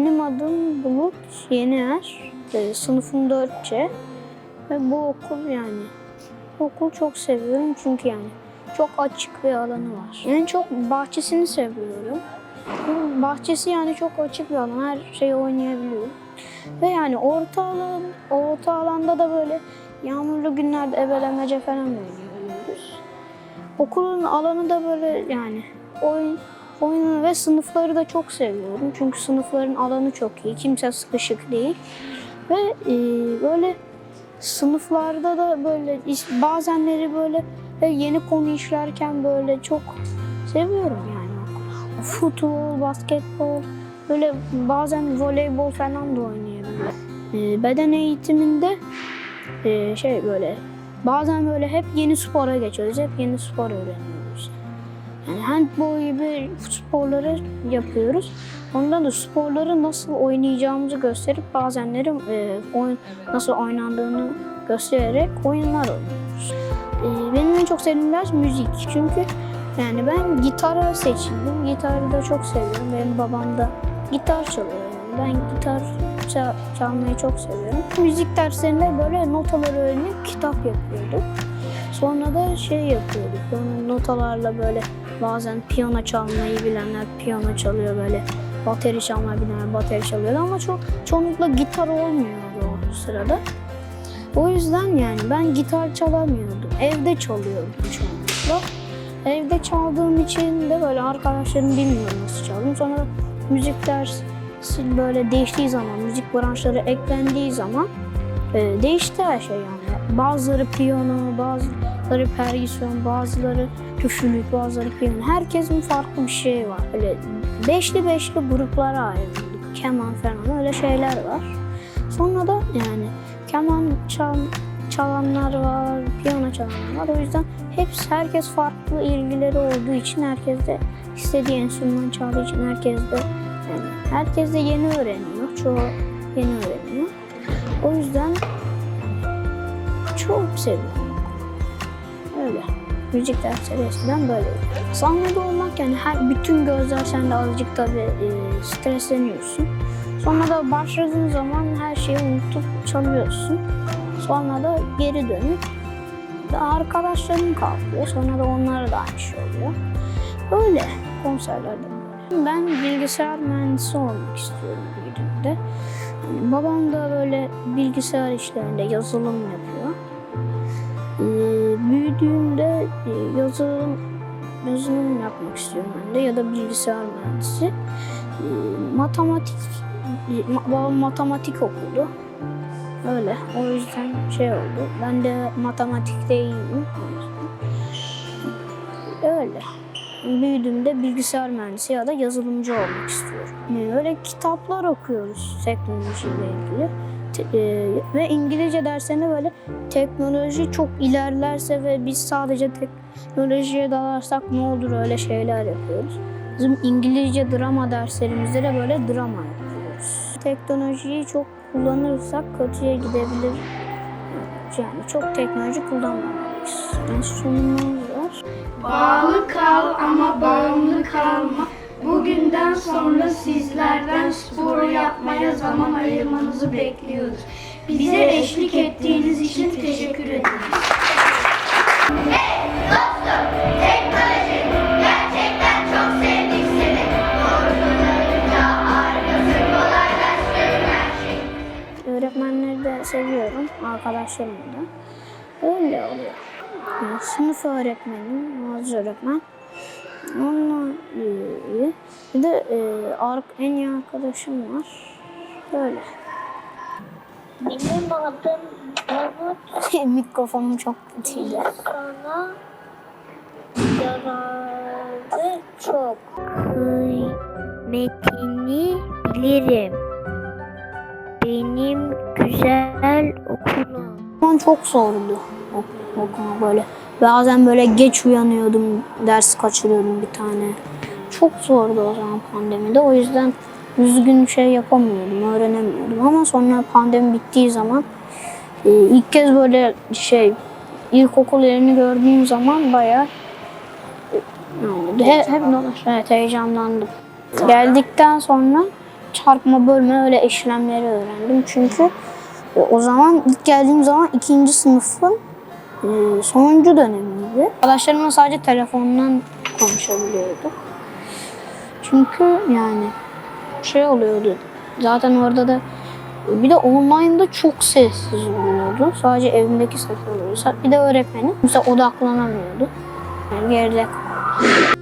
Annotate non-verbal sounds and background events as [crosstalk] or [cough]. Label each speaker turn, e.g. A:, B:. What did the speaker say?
A: Benim adım Bulut Yener. Ee, sınıfım 4C. Ve bu okul yani. Bu okulu çok seviyorum çünkü yani çok açık bir alanı var. En çok bahçesini seviyorum. Bahçesi yani çok açık bir alan. Her şeyi oynayabiliyor. Ve yani orta alan, orta alanda da böyle yağmurlu günlerde ebelemece falan oynayabiliyoruz. Okulun alanı da böyle yani oyun oyunu ve sınıfları da çok seviyorum. Çünkü sınıfların alanı çok iyi. Kimse sıkışık değil. Ve e, böyle sınıflarda da böyle bazenleri böyle e, yeni konu işlerken böyle çok seviyorum yani. Futbol, basketbol, böyle bazen voleybol falan da oynayabiliyorum. E, beden eğitiminde e, şey böyle bazen böyle hep yeni spora geçiyoruz. Hep yeni spor öğreniyoruz. Yani handball gibi sporları yapıyoruz. Ondan da sporları nasıl oynayacağımızı gösterip bazenleri e, oyun nasıl oynandığını göstererek oyunlar oynuyoruz. E, benim en çok sevdiğim ders müzik. Çünkü yani ben gitara seçildim. Gitarı da çok seviyorum. Benim babam da gitar çalıyor. Yani ben gitar ça- çalmayı çok seviyorum. Müzik derslerinde böyle notaları öğrenip kitap yapıyorduk. Sonra da şey yapıyorduk. Böyle notalarla böyle bazen piyano çalmayı bilenler piyano çalıyor böyle. Bateri çalmayı bilenler bateri çalıyor ama çok çoğunlukla gitar olmuyordu o sırada. O yüzden yani ben gitar çalamıyordum. Evde çalıyordum çoğunlukla. Evde çaldığım için de böyle arkadaşlarım bilmiyor nasıl çaldım. Sonra müzik dersi böyle değiştiği zaman, müzik branşları eklendiği zaman e, değişti her şey yani. Bazıları piyano, bazıları pergüsyon, bazıları küfürlük, bazıları piyano. Herkesin farklı bir şey var. Böyle beşli beşli gruplara ayrıldık. Keman falan öyle şeyler var. Sonra da yani keman çal, çalanlar var, piyano çalanlar var. O yüzden hepsi herkes farklı ilgileri olduğu için herkes de istediği enstrüman çaldığı için herkes de yani herkes de yeni öğreniyor. Çoğu yeni öğreniyor. O yüzden çok seviyorum. Öyle. Müzik dersleri eskiden böyle. Sahnede olmak yani her bütün gözler sende azıcık tabii e, stresleniyorsun. Sonra da başladığın zaman her şeyi unutup çalıyorsun. Sonra da geri dönüp da arkadaşların kalkıyor. Sonra da onlara da aynı şey oluyor. Öyle konserlerde böyle. Ben bilgisayar mühendisi olmak istiyorum büyüdüğümde. Yani babam da böyle bilgisayar işlerinde yazılım yapıyor. Ee, büyüdüğümde e, yazılım yazılım yapmak istiyorum ben de ya da bilgisayar mühendisi. Ee, matematik e, babam matematik okudu. Öyle. O yüzden şey oldu. Ben de matematikte iyiyim. Öyle. Büyüdüğümde bilgisayar mühendisi ya da yazılımcı olmak istiyorum. Yani öyle kitaplar okuyoruz teknolojiyle ilgili. E, ve İngilizce derslerinde böyle teknoloji çok ilerlerse ve biz sadece teknolojiye dalarsak ne olur öyle şeyler yapıyoruz. Bizim İngilizce drama derslerimizde de böyle drama yapıyoruz. Teknolojiyi çok kullanırsak kötüye gidebilir. Yani çok teknoloji kullanmamalıyız. Yani sonumuz var.
B: Bağlı kal ama bağımlı kalma. Bugünden sonra sizlerden spor yapmaya zaman ayırmanızı bekliyoruz. Bize eşlik ettiğiniz için teşekkür ederiz.
C: Teknoloji gerçekten çok sevdik seni. Doğru kullanınca harikası kolaylaştırır her şeyi.
A: Öğretmenleri de seviyorum, arkadaşlarımı da. Öyle oluyor. Yani sınıf öğretmenim, Muazzez öğretmen. Onunla iyi. Bir de e, en iyi arkadaşım var. Böyle.
D: Benim adım Davut. [laughs]
A: Mikrofonum çok kötüydü.
D: Sana yararı çok. Kıymetini bilirim. Benim güzel okulum.
A: Ama çok zordu ok- okuma böyle. Bazen böyle geç uyanıyordum, ders kaçırıyordum bir tane. Çok zordu o zaman pandemide. O yüzden düzgün şey yapamıyordum, öğrenemiyordum. Ama sonra pandemi bittiği zaman e, ilk kez böyle şey ilkokul yerini gördüğüm zaman bayağı e, oldu? Hep, dolaştı. Evet heyecanlandım. Geldikten sonra çarpma bölme öyle işlemleri öğrendim. Çünkü o zaman ilk geldiğim zaman ikinci sınıfın e, sonuncu dönemiydi. Arkadaşlarımla sadece telefondan konuşabiliyorduk. Çünkü yani şey oluyordu. Zaten orada da bir de online'da çok sessiz oluyordu. Sadece evimdeki ses oluyordu. Bir de öğretmenim mesela odaklanamıyordu. Yani geride kaldı.